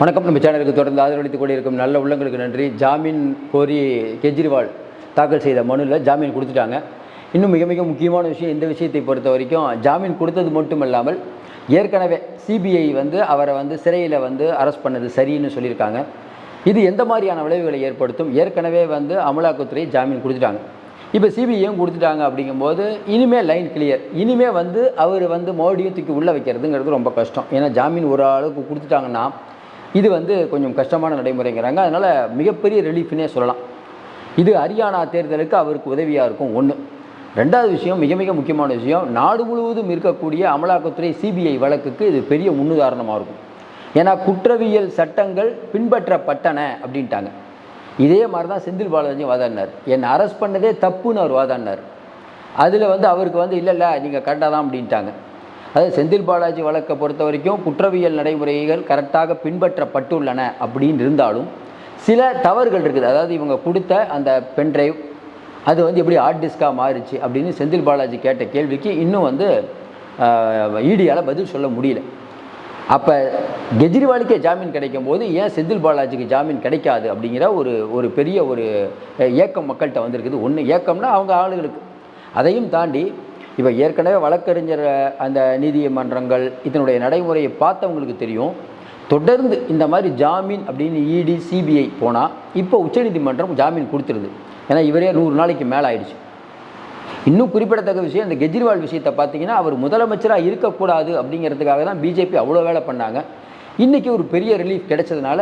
வணக்கம். நம்ம சேனலுக்கு தொடர்ந்து ஆதரவளித்துக் கொண்டிருக்கும் நல்ல உள்ளங்களுக்கு நன்றி. ஜாமீன் கோரி கெஜ்ரிவால் தாக்கல் செய்த மனுவில் ஜாமீன் கொடுத்துட்டாங்க. இன்னும் மிக மிக முக்கியமான விஷயம் இந்த விஷயத்தை பொறுத்த வரைக்கும் ஜாமீன் கொடுத்தது மட்டும் இல்லாமல் ஏற்கனவே சிபிஐ வந்து அவரை வந்து சிறையில் வந்து அரெஸ்ட் பண்ணது சரின்னு சொல்லியிருக்காங்க. இது எந்த மாதிரியான விளைவுகளை ஏற்படுத்தும்? ஏற்கனவே வந்து அமலாக்கத்துறை ஜாமீன் கொடுத்துட்டாங்க. இப்போ சிபிஐயும் கொடுத்துட்டாங்க அப்படிங்கும்போது இனிமேல் லைன் கிளியர். இனிமேல் வந்து அவர் வந்து மோடியும் தூக்கி உள்ளே வைக்கிறதுங்கிறது ரொம்ப கஷ்டம். ஏன்னா ஜாமீன் ஒரு அளவுக்கு கொடுத்துட்டாங்கன்னா இது வந்து கொஞ்சம் கஷ்டமான நடைமுறைங்கிறாங்க. அதனால் மிகப்பெரிய ரிலீஃப்னே சொல்லலாம். இது ஹரியானா தேர்தலுக்கு அவருக்கு உதவியாக இருக்கும். ஒன்று ரெண்டாவது விஷயம் மிக மிக முக்கியமான விஷயம் நாடு முழுவதும் இருக்கக்கூடிய அமலாக்கத்துறை சிபிஐ வழக்குக்கு இது பெரிய முன்னுதாரணமாக இருக்கும். ஏன்னா குற்றவியல் சட்டங்கள் பின்பற்றப்பட்டன அப்படின்ட்டாங்க. இதே மாதிரி தான் செந்தில் பாலாஜி வாதாடினார். என்னை அரெஸ்ட் பண்ணதே தப்புன்னு அவர் வாதாடினார். அதில் வந்து அவருக்கு வந்து இல்லை இல்லை நீங்கள் கரெக்டாக தான் அப்படின்ட்டாங்க. அதாவது செந்தில் பாலாஜி வழக்கை பொறுத்த வரைக்கும் குற்றவியல் நடைமுறைகள் கரெக்டாக பின்பற்றப்பட்டுள்ளன அப்படின்னு இருந்தாலும் சில தவறுகள் இருக்குது. அதாவது இவங்க கொடுத்த அந்த பென்ட்ரைவ் அது வந்து எப்படி ஹார்ட் டிஸ்காக மாறிச்சு அப்படின்னு செந்தில் பாலாஜி கேட்ட கேள்விக்கு இன்னும் வந்து ஈடியால் பதில் சொல்ல முடியல. அப்போ கெஜ்ரிவாலுக்கே ஜாமீன் கிடைக்கும் போது ஏன் செந்தில் பாலாஜிக்கு ஜாமீன் கிடைக்காது அப்படிங்கிற ஒரு ஒரு பெரிய ஒரு ஏக்கம் மக்கள்கிட்ட வந்திருக்குது. ஒன்று ஏக்கம்னா அவங்க ஆளுகளுக்கு. அதையும் தாண்டி இப்போ ஏற்கனவே வழக்கறிஞர் அந்த நீதிமன்றங்கள் இதனுடைய நடைமுறையை பார்த்தவங்களுக்கு தெரியும். தொடர்ந்து இந்த மாதிரி ஜாமீன் அப்படின்னு இடி சிபிஐ போனால் இப்போ உச்சநீதிமன்றம் ஜாமீன் கொடுத்துருது. ஏன்னா இவரே நூறு நாளைக்கு மேலே ஆயிடுச்சு. இன்னும் குறிப்பிடத்தக்க விஷயம் இந்த கெஜ்ரிவால் விஷயத்தை பார்த்தீங்கன்னா அவர் முதலமைச்சராக இருக்கக்கூடாது அப்படிங்கிறதுக்காக தான் பிஜேபி அவ்வளோ வேலை பண்ணாங்க. இன்றைக்கி ஒரு பெரிய ரிலீஃப் கிடைச்சதுனால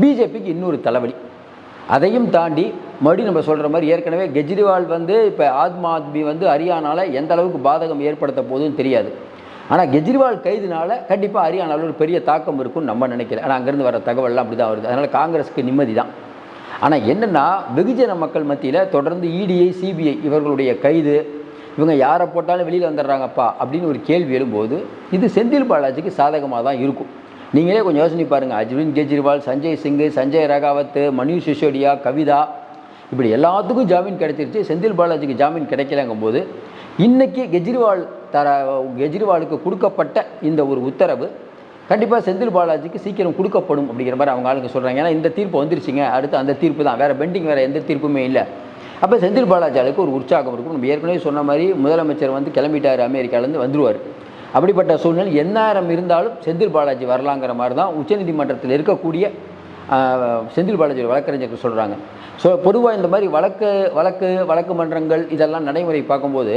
பிஜேபிக்கு இன்னொரு தலைவலி. அதையும் தாண்டி மறுபடியும் நம்ம சொல்கிற மாதிரி ஏற்கனவே கெஜ்ரிவால் வந்து இப்போ ஆத்மா ஆத்மி வந்து ஹரியானாவில் எந்த அளவுக்கு பாதகம் ஏற்படுத்த போதுன்னு தெரியாது. ஆனால் கெஜ்ரிவால் கைதுனால கண்டிப்பாக ஹரியானாவில் ஒரு பெரிய தாக்கம் இருக்கும்னு நம்ம நினைக்கல ஆனால் அங்கேருந்து வர தகவல்லாம் அப்படி தான் வருது. அதனால் காங்கிரஸுக்கு நிம்மதி தான் ஆனால் என்னென்னா வெகுஜன மக்கள் மத்தியில் தொடர்ந்து இடிஐ சிபிஐ இவர்களுடைய கைது இவங்க யாரை போட்டாலும் வெளியில் வந்துடுறாங்கப்பா அப்படின்னு ஒரு கேள்வி எழும்போது இது செந்தில் பாலாஜிக்கு சாதகமாக தான் இருக்கும். நீங்களே கொஞ்சம் யோசனை பாருங்கள் அஜ்வின் கெஜ்ரிவால் சஞ்சய் சிங்கு சஞ்சய் ரகாவத் மணிஷ் சிசோடியா கவிதா. இப்படி எல்லாத்துக்கும் ஜாமீன் கிடைச்சிருச்சு. செந்தில் பாலாஜிக்கு ஜாமீன் கிடைக்கலங்கும் போது இன்றைக்கி கெஜ்ரிவால் தர கெஜ்ரிவாலுக்கு கொடுக்கப்பட்ட இந்த ஒரு உத்தரவு கண்டிப்பாக செந்தில் பாலாஜிக்கு சீக்கிரம் கொடுக்கப்படும் அப்படிங்கிற மாதிரி அவங்க ஆளுங்க சொல்கிறாங்க ஏன்னா இந்த தீர்ப்பு வந்துருச்சுங்க. அடுத்து அந்த தீர்ப்பு தான். வேறு பெண்டிங் வேறு எந்த தீர்ப்புமே இல்லை. அப்போ செந்தில் பாலாஜி அளவுக்கு ஒரு உற்சாகம் இருக்கும். நம்ம ஏற்கனவே சொன்ன மாதிரி முதலமைச்சர் வந்து கிளம்பிட்டார். அமெரிக்காவிலேருந்து வந்துடுவார் அப்படிப்பட்ட சூழ்நிலை எந்நேரம் இருந்தாலும் செந்தில் பாலாஜி வரலாங்கிற மாதிரி தான் உச்சநீதிமன்றத்தில் இருக்கக்கூடிய செந்தில் பாலாஜி வழக்கறிஞர்கள் சொல்கிறாங்க ஸோ பொதுவாக இந்த மாதிரி வழக்கு வழக்கு வழக்கு மன்றங்கள் இதெல்லாம் நடைமுறை பார்க்கும்போது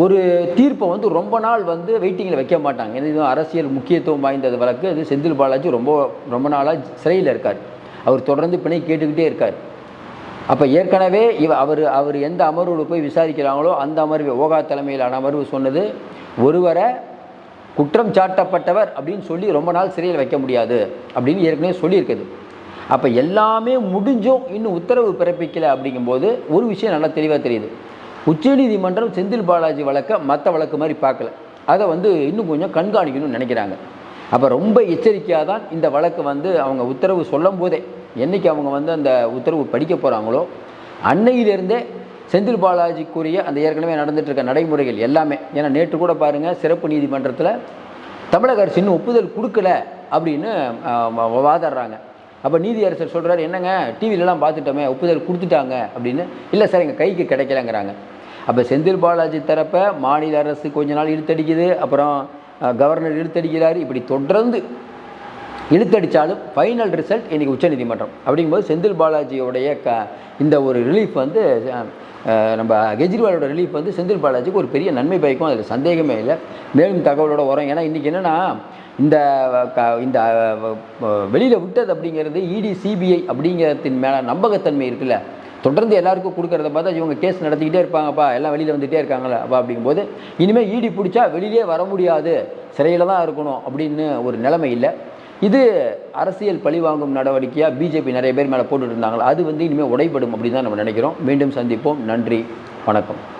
ஒரு தீர்ப்பை வந்து ரொம்ப நாள் வந்து வெயிட்டிங்கில் வைக்க மாட்டாங்க. ஏன்னா இது அரசியல் முக்கியத்துவம் வாய்ந்தது வழக்கு. அது செந்தில் பாலாஜி ரொம்ப ரொம்ப நாளாக சிறையில் இருக்கார். அவர் தொடர்ந்து பிணை கேட்டுக்கிட்டே இருக்கார். அப்போ ஏற்கனவே இவ அவர் அவர் எந்த அமர்வில் போய் விசாரிக்கிறாங்களோ அந்த அமர்வு ஓகா தலைமையிலான அமர்வு சொன்னது ஒருவரை குற்றம் சாட்டப்பட்டவர் அப்படின்னு சொல்லி ரொம்ப நாள் சிறையில் வைக்க முடியாது அப்படின்னு ஏற்கனவே சொல்லியிருக்குது. அப்போ எல்லாமே முடிஞ்சும் இன்னும் உத்தரவு பிறப்பிக்கலை அப்படிங்கும்போது ஒரு விஷயம் நல்லா தெளிவாக தெரியுது. உச்சநீதிமன்றம் செந்தில் பாலாஜி வழக்கை மற்ற வழக்கு மாதிரி பார்க்கல. அதை வந்து இன்னும் கொஞ்சம் கண்காணிக்கணும்னு நினைக்கிறாங்க. அப்போ ரொம்ப எச்சரிக்கையாக தான் இந்த வழக்கு வந்து அவங்க உத்தரவு சொல்லும் போதே என்றைக்கு அவங்க வந்து அந்த உத்தரவு படிக்க போகிறாங்களோ அன்னையிலிருந்தே செந்தில் பாலாஜிக்குரிய அந்த ஏற்கனவே நடந்துட்டு இருக்க நடைமுறைகள் எல்லாமே. ஏன்னா நேற்று கூட பாருங்கள் சிறப்பு நீதிமன்றத்தில் தமிழக அரசு இன்னும் ஒப்புதல் கொடுக்கல அப்படின்னு வாதாடுறாங்க. அப்போ நீதியரசர் சொல்கிறார் என்னங்க டிவிலலாம் பார்த்துட்டோமே ஒப்புதல் கொடுத்துட்டாங்க அப்படின்னு. இல்லை சார் எங்கள் கைக்கு கிடைக்கலங்கிறாங்க. அப்போ செந்தில் பாலாஜி தரப்பை மாநில அரசு கொஞ்ச நாள் இழுத்தடிக்குது அப்புறம் கவர்னர் இழுத்தடிக்கிறார். இப்படி தொடர்ந்து இழுத்தடித்தாலும் ஃபைனல் ரிசல்ட் இன்றைக்கி உச்சநீதிமன்றம். அப்படிங்கும்போது செந்தில் பாலாஜியோடைய க இந்த ஒரு ரிலீஃப் வந்து நம்ம கெஜ்ரிவாலோட ரிலீஃப் வந்து செந்தில் பாலாஜிக்கு ஒரு பெரிய நன்மை பயக்கும். அதில் சந்தேகமே இல்லை. மேலும் தகவலோட வரும் ஏன்னா இன்றைக்கி என்னென்னா இந்த க இந்த வெளியில் விட்டது அப்படிங்கிறது இடி சிபிஐ அப்படிங்கிறதின் மேலே நம்பகத்தன்மை இருக்குல்ல. தொடர்ந்து எல்லாருக்கும் கொடுக்குறத பார்த்தா இவங்க கேஸ் நடத்திக்கிட்டே இருப்பாங்கப்பா எல்லாம் வெளியில் வந்துகிட்டே இருக்காங்களே அப்பா அப்படிங்கும்போது இனிமேல் ஈடி பிடிச்சா வெளியிலே வர முடியாது. சிறையில் தான் இருக்கணும் அப்படின்னு ஒரு நிலைமை இல்லை. இது அரசியல் பழிவாங்கும் நடவடிக்கையாக பிஜேபி நிறைய பேர் மேலே போட்டுட்டு இருந்தாங்களா? அது வந்து இனிமேல் உடைபடும் அப்படின்னு தான் நம்ம நினைக்கிறோம். மீண்டும் சந்திப்போம். நன்றி. வணக்கம்.